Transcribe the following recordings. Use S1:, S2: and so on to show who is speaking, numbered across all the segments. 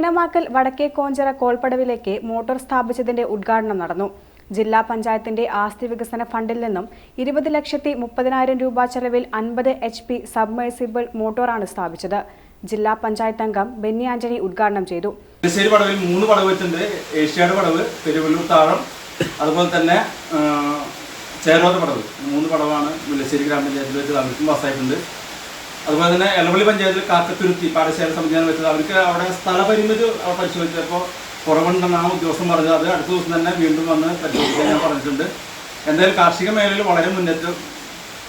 S1: ചേനമാക്കൽ വടക്കേ കോഞ്ചറ കോൾപ്പടവിലേക്ക് മോട്ടോർ സ്ഥാപിച്ചതിന്റെ ഉദ്ഘാടനം നടന്നു. ജില്ലാ പഞ്ചായത്തിന്റെ ആസ്തി വികസന ഫണ്ടിൽ നിന്നും ഇരുപത് ലക്ഷത്തി മുപ്പതിനായിരം രൂപ ചെലവിൽ അൻപത് എച്ച് പി സബ്മേഴ്സിബിൾ മോട്ടോറാണ് സ്ഥാപിച്ചത്. ജില്ലാ പഞ്ചായത്ത് അംഗം ബെന്നി ആന്റണി ഉദ്ഘാടനം ചെയ്തു.
S2: മുല്ലശ്ശേരി പടവിൽ മൂന്ന് പടവ് വെച്ചിട്ടുണ്ട്. പടവ് പെരുവല്ലൂർ താഴം അതുപോലെ തന്നെ ചേരോത പടവ്. മൂന്ന് പടവാണ് മുല്ലശ്ശേരി ഗ്രാമപഞ്ചായത്തിൽ വെച്ച് അവർക്കും പാസ്സായിട്ടുണ്ട് അതുപോലെ തന്നെ എളവള്ളി പഞ്ചായത്തിൽ കാക്കത്തുരുത്തി പാടശേഖര സംവിധാനം വെച്ചത്. അവർക്ക് അവിടെ സ്ഥലപരിമിതി പരിശോധിച്ചപ്പോൾ കുറവുണ്ടെന്നാണ് ഉദ്യോഗസ്ഥൻ പറഞ്ഞത്. അത് അടുത്ത ദിവസം തന്നെ വീണ്ടും വന്ന് പരിശോധിക്കാൻ ഞാൻ പറഞ്ഞിട്ടുണ്ട്. എന്തായാലും കാർഷിക മേഖലയിൽ വളരെ മുന്നേറ്റം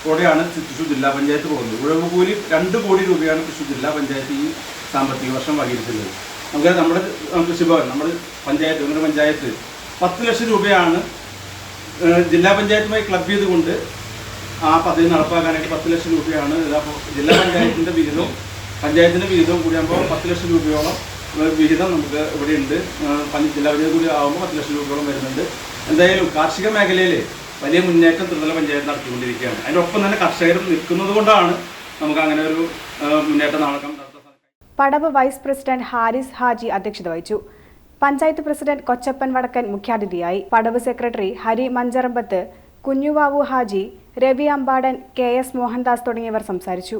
S2: കൂടെയാണ് തൃശ്ശൂർ ജില്ലാ പഞ്ചായത്ത് പോകുന്നത്. ഉഴവ് കൂലി രണ്ട് കോടി രൂപയാണ് തൃശ്ശൂർ ജില്ലാ പഞ്ചായത്ത് ഈ സാമ്പത്തിക വർഷം വകയിരുത്തുന്നത്. നമുക്ക് നമ്മുടെ നമുക്ക് കൃഷിഭവൻ നമ്മുടെ പഞ്ചായത്ത് നമ്മുടെ പഞ്ചായത്ത് പത്ത് ലക്ഷം രൂപയാണ് ജില്ലാ പഞ്ചായത്തുമായി ക്ലബ് ചെയ്തുകൊണ്ട് ആ പദ്ധതി നടപ്പാക്കാനായിട്ട് പത്ത് ലക്ഷം രൂപയാണ് അപ്പോൾ ജില്ലാ പഞ്ചായത്തിന്റെ വിഹിതവും പഞ്ചായത്തിന്റെ വിഹിതവും കൂടിയാകുമ്പോൾ പത്ത് ലക്ഷം രൂപയോളം വിഹിതം നമുക്ക് ഇവിടെ ഉണ്ട് ജില്ലാ പഞ്ചായത്ത് കൂടി ആകുമ്പോൾ പത്ത് ലക്ഷം രൂപയോളം വരുന്നുണ്ട്. എന്തായാലും കാർഷിക മേഖലയിൽ വലിയ മുന്നേറ്റം ത്രിതല പഞ്ചായത്ത് നടത്തിക്കൊണ്ടിരിക്കുകയാണ്. അതിന്റെ ഒപ്പം തന്നെ കർഷകരും നിൽക്കുന്നത് കൊണ്ടാണ് നമുക്ക് അങ്ങനെ ഒരു മുന്നേറ്റം നടക്കാൻ
S1: പടവ് വൈസ് പ്രസിഡന്റ് ഹാരിസ് ഹാജി അധ്യക്ഷത വഹിച്ചു. പഞ്ചായത്ത് പ്രസിഡന്റ് കൊച്ചപ്പൻ വടക്കൻ മുഖ്യാതിഥിയായി പടവ് secretary Hari Mancharambath Kunjuvavu Haji Ravi Ambadan K S Mohandas തുടങ്ങിയവർ സംസാരിച്ചു.